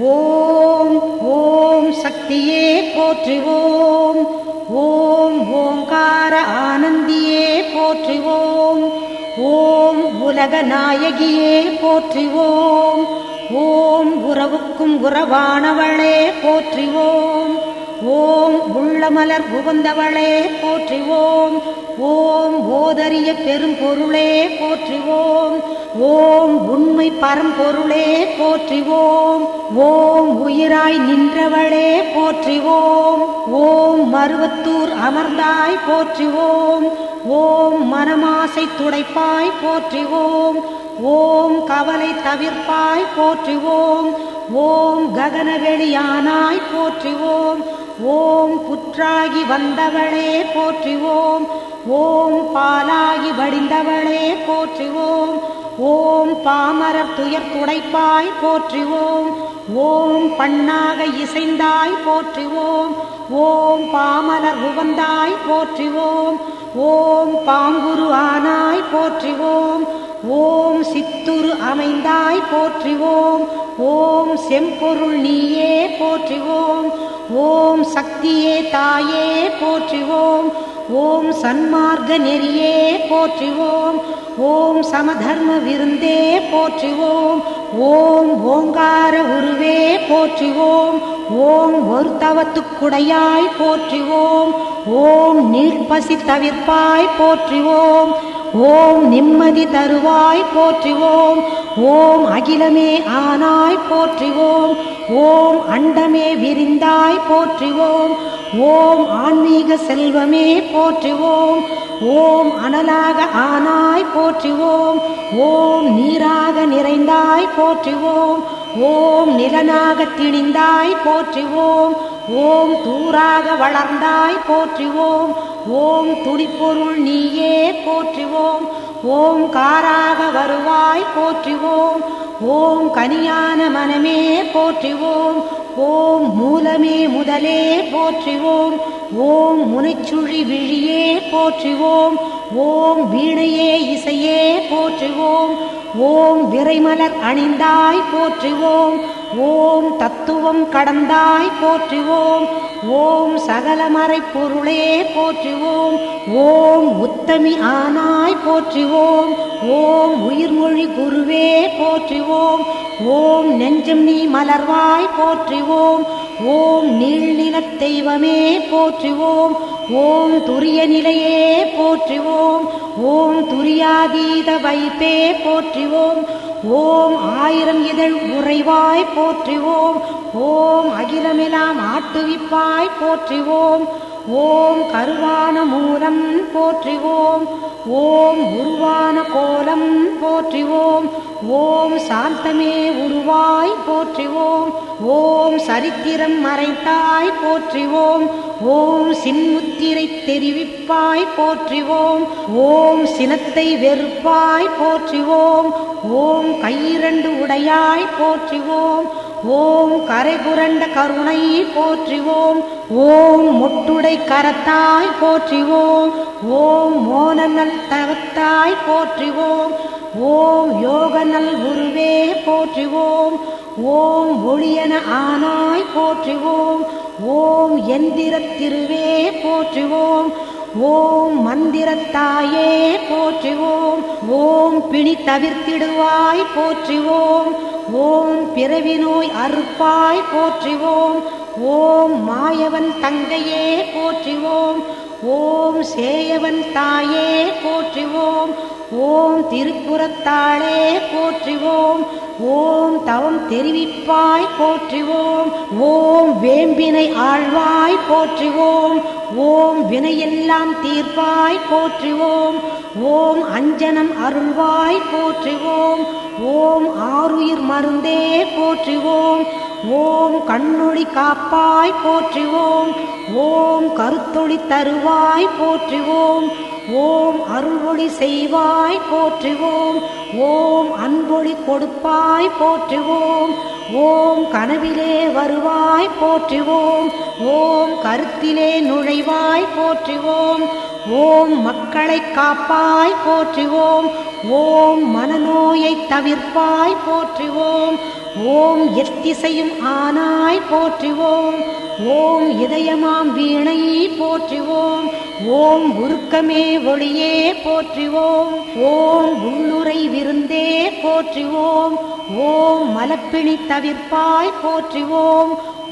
ஓம் ஓம் சக்தியே போற்றுவோம். ஓம் ஓங்கார ஆனந்தியே போற்றுவோம். ஓம் உலக நாயகியே போற்றுவோம். ஓம் உறவுக்கும் உறவானவளே போற்றுவோம். ஓம் உள்ளமலர் புகுந்தவளே போற்றுவோம். ஓம் ஓதரிய பெரும்பொருளே போற்றுவோம். ஓம் உண்மை பரம்பொருளே போற்றுவோம். ஓம் உயிராய் நின்றவளே போற்றுவோம். ஓம் மருவத்தூர் அமர்ந்தாய் போற்றுவோம். ஓம் மனமாசை துடைப்பாய் போற்றுவோம். ஓம் கவலை தவிர்ப்பாய் போற்றுவோம். ஓம் ககனவெளியானாய் போற்றுவோம். ஓம் புற்றாகி வந்தவளே போற்றுவோம். ஓம் பாலாகி வடிந்தவளே போற்றுவோம். ஓம் பாமரர் துயர் துடைப்பாய் போற்றுவோம். ஓம் பண்ணாக இசைந்தாய் போற்றுவோம். ஓம் பாமலர் உவந்தாய் போற்றுவோம். ஓம் பாங்குரு ஆனாய் போற்றுவோம். ஓம் சித்துரு அமைந்தாய் போற்றுவோம். ஓம் செம்பொருள் நீயே போற்றுவோம். ஓம் சக்தியே தாயே போற்றுவோம். ஓம் சன்மார்க்க நெறியே போற்றுவோம். ஓம் சமதர்ம விருந்தே போற்றுவோம். ஓம் ஓங்கார உருவே போற்றுவோம். ஓம் ஒரு தவத்துக்குடையாய் போற்றுவோம். ஓம் நீர்ப்பசி தவிர்ப்பாய் போற்றுவோம். ஓம் நிம்மதி தருவாய் போற்றுவோம். ஓம் அகிலமே ஆனாய் போற்றுவோம். ஓம் அண்டமே விரிந்தாய் போற்றுவோம். ஓம் ஆன்மீக செல்வமே போற்றுவோம். ஓம் அனலாக ஆனாய் போற்றுவோம். ஓம் நீராக நிறைந்தாய் போற்றுவோம். ஓம் நிலனாக திணிந்தாய் போற்றுவோம். ஓம் தூராக வளர்ந்தாய் போற்றுவோம். ஓம் துடிப்பொருள் நீயே போற்றுவோம். ஓம் காராக வருவாய் போற்றுவோம். ஓம் கனியான மனமே போற்றுவோம். ஓம் மூலமே முதலே போற்றுவோம். ஓம் முனைச்சுழி விழியே போற்றுவோம். ஓம் வீணையே இசையே போற்றுவோம். ஓம் விரைமலர் அணிந்தாய் போற்றுவோம். ஓம் தத்துவம் கடந்தாய் போற்றுவோம். ஓம் சகலமறை பொருளே போற்றுவோம். ஓம் உத்தமி ஆனாய் போற்றுவோம். ஓம் உயிர்மொழி குருவே போற்றுவோம். ஓம் நெஞ்சம் நீ மலர்வாய் போற்றுவோம். ஓம் நீள்நிலத் தெய்வமே போற்றுவோம். ஓம் துரிய நிலையே போற்றுவோம். ஓம் துரியாதீத வைப்பே போற்றுவோம். ஓம் ஆயிரம் இதழ் உறைவாய் போற்றுவோம். ஓம் அகிலமெலாம் ஆட்டுவிப்பாய் போற்றுவோம். ஓம் கருவான மூலம் போற்றுவோம். ஓம் உருவான கோலம் போற்றுவோம். ஓம் சாந்தமே உருவாய் போற்றுவோம். ஓம் சரித்திரம் மறைத்தாய் போற்றுவோம். ஓம் சின்முத்திரை தெரிவிப்பாய் போற்றுவோம். ஓம் சினத்தை வெறுப்பாய் போற்றுவோம். ஓம் கையிரண்டு உடையாய் போற்றுவோம். ஓம் கரை புரண்ட கருணை போற்றுவோம். ஓம் முட்டுடை கரத்தாய் போற்றுவோம். ஓம் மோனநல் தவத்தாய் போற்றுவோம். ஓம் யோகநல் குருவே போற்றுவோம். ஓம் ஒளியன ஆனாய் போற்றுவோம். ஓம் எந்திர திருவே போற்றுவோம். ஓம் மந்திரத்தாயே போற்றுவோம். ஓம் பிணி தவிர்த்திடுவாய் போற்றுவோம். ஓம் பிறவி நோய் அறுப்பாய் போற்றுவோம். ஓம் மாயவன் தங்கையே போற்றுவோம். ஓம் சேயவன் தாயே போற்றுவோம். ஓம் திருப்புறத்தாளே போற்றுவோம். ஓம் தவம் தெரிவிப்பாய் போற்றுவோம். ஓம் வேம்பினை ஆழ்வாய் போற்றுவோம். ஓம் வினையெல்லாம் தீர்ப்பாய் போற்றுவோம். ஓம் அஞ்சனம் அருள்வாய் போற்றுவோம். ஓம் ஆருயிர் மருந்தே போற்றுவோம். ஓம் கண்ணொளி காப்பாய் போற்றுவோம். ஓம் கருத்தொளி தருவாய் போற்றுவோம். ஓம் அருள்வொளி செய்வாய் போற்றுவோம். ஓம் அன்பொளி கொடுப்பாய் போற்றுவோம். ஓம் கனவிலே வருவாய் போற்றுவோம். ஓம் கருத்திலே நுழைவாய் போற்றுவோம். ஓம் மக்களை காப்பாய் போற்றுவோம். ஓம் மனநோயை தவிர்ப்பாய் போற்றுவோம். ஓம் எத்திசையும் ஆனாய் போற்றுவோம். ஓம் இதயமாம் வீணை போற்றுவோம். ஓம் உருக்கமே ஒளியே போற்றுவோம். ஓம் உள்ளுரை விருந்தே போற்றுவோம். ஓம் மலப்பிணி தவிர்ப்பாய் போற்றுவோம்.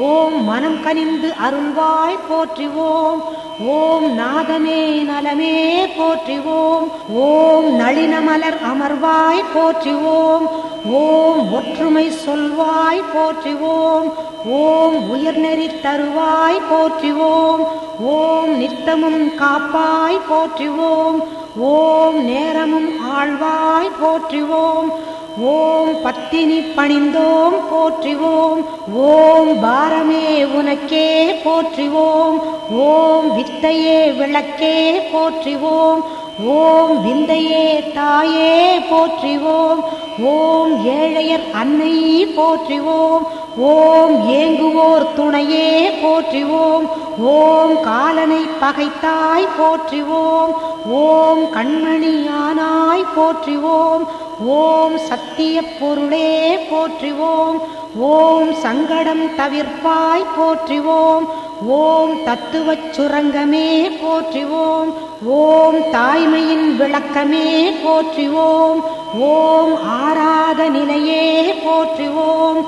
ஓம் மனம் கனிந்து அருள்வாய் போற்றுவோம். ஓம் நாதமே நலமே போற்றுவோம் ஓம். நளினமலர் அமர்வாய் போற்றுவோம் ஓம். ஒற்றுமை சொல்வாய் போற்றுவோம் ஓம். உயர்நெறி தருவாய் போற்றுவோம் ஓம். நித்தமும் காப்பாய் போற்றுவோம் ஓம். நேரமும் ஆழ்வாய் போற்றுவோம் ஓம் பத்தினி பணிந்தோம் போற்றுவோம். ஓம் பாரமே உனக்கே போற்றுவோம். ஓம் வித்தையே விளக்கே போற்றுவோம். ஓம் விந்தையே தாயே போற்றுவோம். ஓம் ஏழையர் அன்னை போற்றுவோம். ஓம் ஏங்குவோர் துணையே போற்றுவோம். ஓம் காலனை பகைத்தாய் போற்றுவோம். ஓம் கண்மணியானாய் போற்றுவோம். ஓம் சத்திய பொருளே போற்றுவோம். ஓம் சங்கடம் தவிர்ப்பாய் போற்றுவோம். ஓம் தத்துவ சுரங்கமே போற்றுவோம். ஓம் தாய்மையின் விளக்கமே போற்றுவோம். ஓம் ஆராத நிலையே போற்றுவோம்.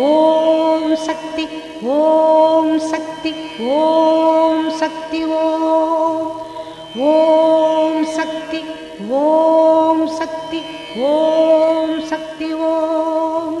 ஓம் சக்தி ஓம் சக்தி ஓம் சக்தி ஓம். ஓம் சக்தி ஓம் சக்தி. ॐ शक्ति ॐ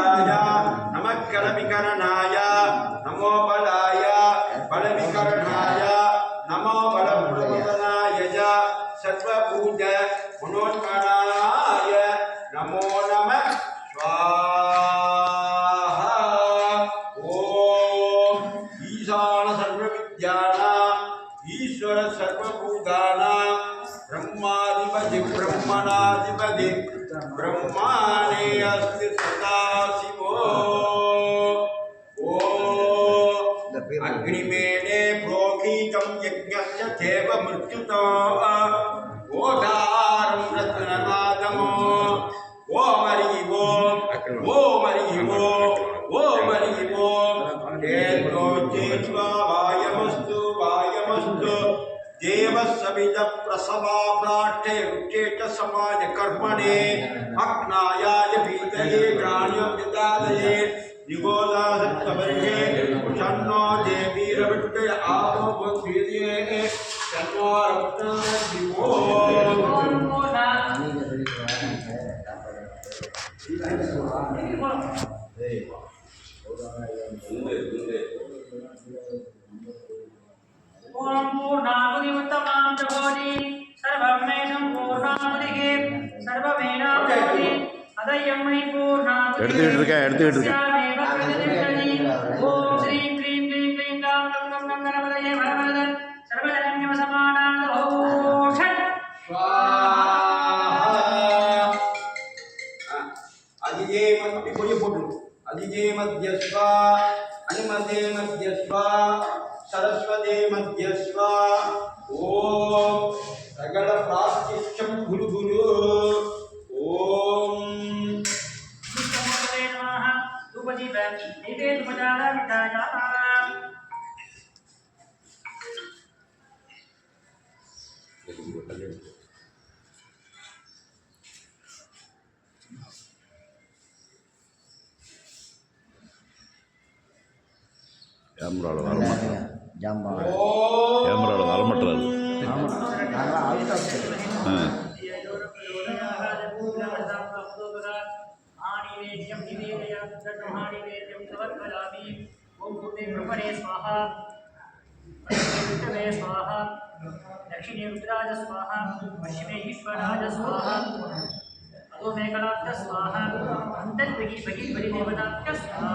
మంగళ వికరణాయ నమో अग्निमेने प्रोगीतं यज्ञस्य देव मृत्युतो गोदारं रत्नमादमो ओमरिवो ओमरिवो ओमरिवो हेतो जीत्वा वायमस्तु वायमस्तु। देवसविद प्रसवा प्राष्ठे रुचेत समाज कर्मणे। अग्नायाय भीतये ग्राण्यमृतादये युगोदासत्तवर्गे உத்தமாம் ஜகோதி சர்வம் மே சம்பூர்ணாகுதிகே சர்வமேனாம் ஜோதி அதையம்மை பூர்ணாகுதி எடுத்துக்கிட்டு இருக்கேன், எடுத்துக்கிட்டு இருக்கேன். మధ్యస్వ హనుమతే మధ్యస్వ సరస్వతే మధ్యస్వ ఓ ప్రగడ ప్రాశ్చిష్యం பூர்ணே பிரம்மணே ஸ்வாஹா விஷ்ணவே ஸ்வாஹா दक्षिणे रुद्राज स्वाहा पश्चिमे ईश्वराज स्वाहा अधो मेघनाथ स्वाहा अन्तर्बहि बहि बलिदेवताभ्य स्वाहा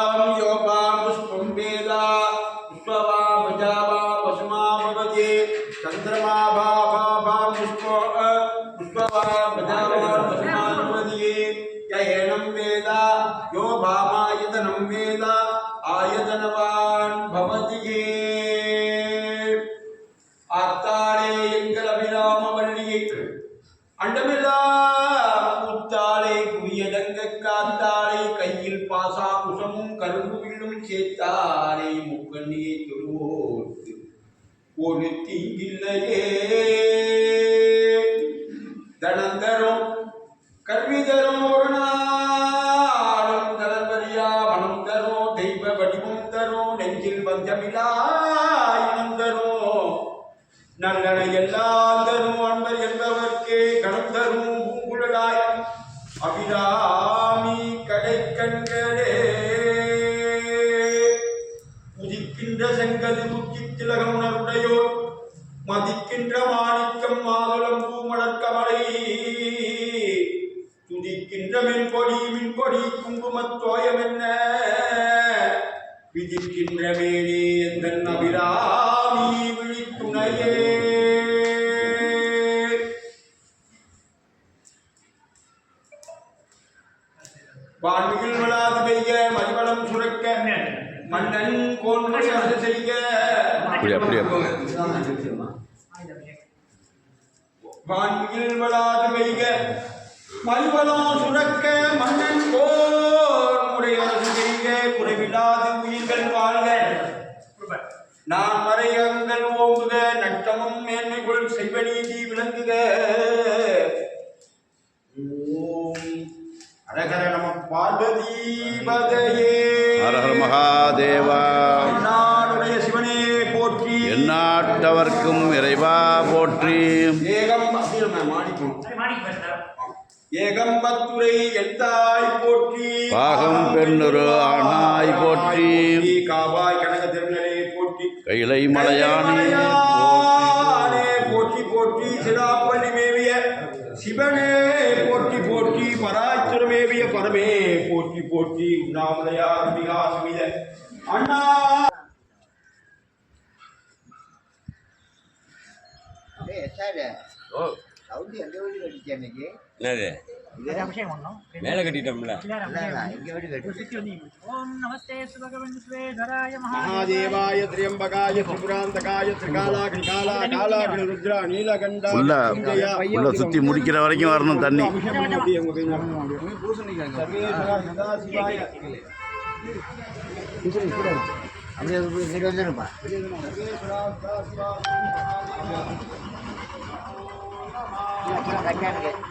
مستوى مدار நல்லன எல்லாம் தரும் அன்பர் என்பவர்க்கே கணம் தரும் பூங்குழலாய். அபிராமி கடை கண்களே புதிக்கின்ற செங்கது முக்கி திலகம் உணர்வுடையோர். மதிக்கின்ற மாணிக்கம் மாதுளம் பூமணக்கமலை துதிக்கின்ற மென்பொடி மின்பொடி குங்குமத்தோயம் என்ன விதிக்கின்ற மேலே கோன்முறை அரசு செய்க. அப்படி, அப்படி, அப்படி. வான்மிகில் விழாது பெய்க மதிவளம் சுரக்க மன்னன் கோன்முறை அரசு செய்க. குறைவில்லாது உயிர்கள் வாழ்க. நான் மறையங்கள் ஓங்குக நட்டமும் மேன்மைக்குள் செல்வ நீதி விளங்குக. அரகர நம பார்வதி பதையே. ஹரஹர மகாதேவா. நாடுடைய சிவனே போற்றி. எந்நாட்டவர்க்கும் இறைவா போற்றி. ஏகம் ஏகம்பத்துரை எந்தாய் போற்றி. பாகம் பெண்ணுரு ஆனாய் போற்றி. காவாய் கனக திருநலே போற்றி. கைலை மலையானே. பரமே போற்றி போற்றி உண்ணாமலையார் விகாசமித அண்ணா! சவுதி எந்த வீடு கட்டிச்சு அன்னைக்கு? என்னது? அபிஷேகம் பண்ணோம் மேல கட்டிட்டோம்ல. ஓம் நமஸ்தே சிவகவன்ஸ்வேதராய மகாதேவாய திரியம்பகாய திரிபுராந்தகாய திரிகாலா கிரிகாலா சுத்தி முடிக்கிற வரைக்கும் வரணும் தண்ணி. அப்படியே சரி வந்துருப்பா கல்யாணம்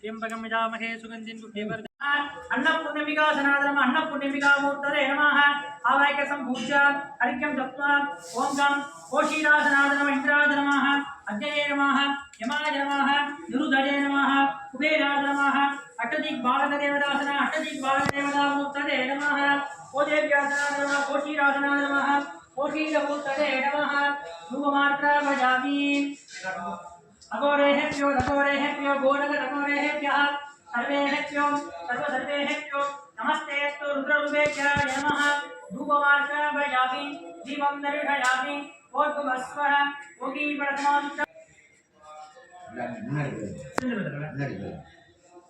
त्र्यंबकमिजामहे सुगन्धिं गुह्यवर्धन अन्नपूर्णिमिका सनातनम् अन्नपूर्णिमिकामूर्तरे नमः आवाक्यसम्भूज्य हरिक्यं दत्त्वा ॐ गं अष्टदिग्बाहनदेवदासन अष्टदिग्बाहनदेवतामूर्तदे नमः। ओदेव्यासनाय नमः कोशीरासनाय नमः। कोशीरमूर्तदे नमः रूपमात्रा भजामि। अघोरेहेभ्यो रघोरेहेभ्यो घोरघरघोरेहेभ्यः सर्वेहेभ्यो, सर्वसर्वेहेभ्यो नमस्तेऽस्तु रुद्ररूपेभ्यः नमः। धूपमार्गा भजामि, दीपं दर्शयामि ओद्भुमस्वः ओगी प्रथमान्त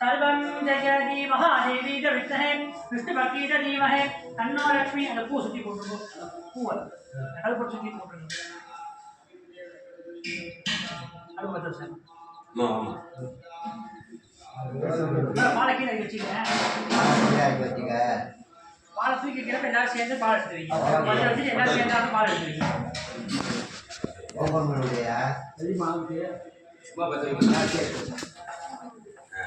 सर्वं जयति महादेवी च विद्महे विष्णुभक्ति च धीमहि तन्नो लक्ष्मी அந்த பூ சுத்தி போட்டுருங்க பூவல் கல்ப சுத்தி போட்டுருங்க அது பார்த்தா சார் பாலை கீழே வச்சுக்கிறேன் வச்சுக்க பாலை தூக்கி கிளம்ப எல்லாரும் சேர்ந்து பால் எடுத்துருவீங்க பத்து வச்சுட்டு எல்லாரும் சேர்ந்தாலும் பால் எடுத்துருவீங்க ஓபன்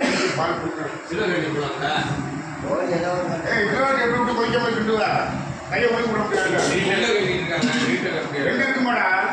பண்ணுறியா சாமி கச்சா வைக்க பெரிய விட்டேன் ஓய் ஏதோ ஒரு வேற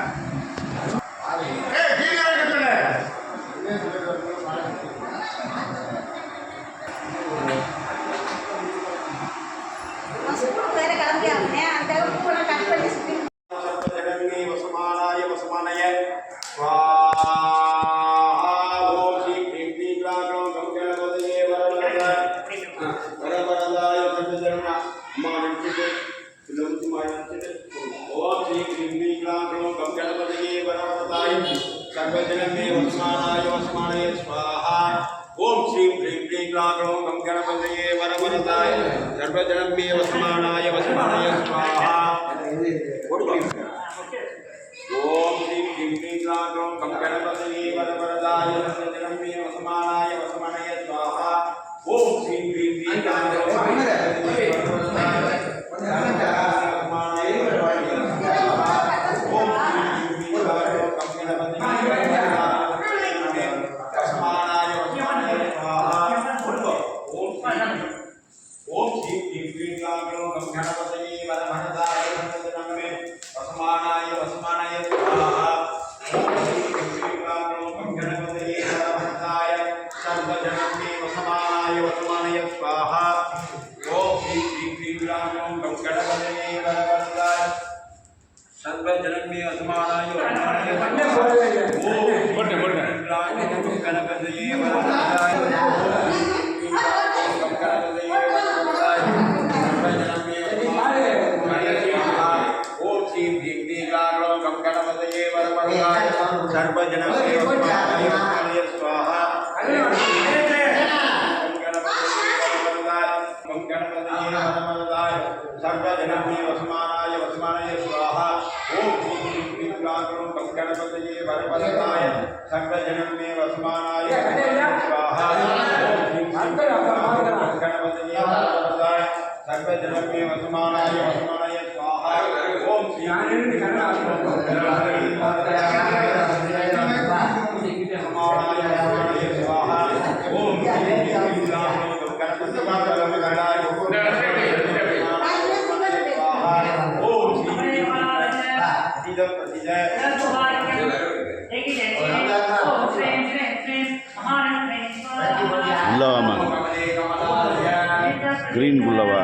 सर्वजनप्रिय वसमानाय वसमानाय स्वाहा। ओम श्री श्री श्री सुराग्रम पंकणपतये वरपदनाय सर्वजनप्रिय वसमानाय स्वाहा। ओम श्री श्री पंकणपतये वरपदनाय सर्वजनप्रिय वसमानाय वसमानाय स्वाहा। ओम श्री श्री प्रतिजय प्रतिजय உள்ளவாமா கிரீன் குள்ளவா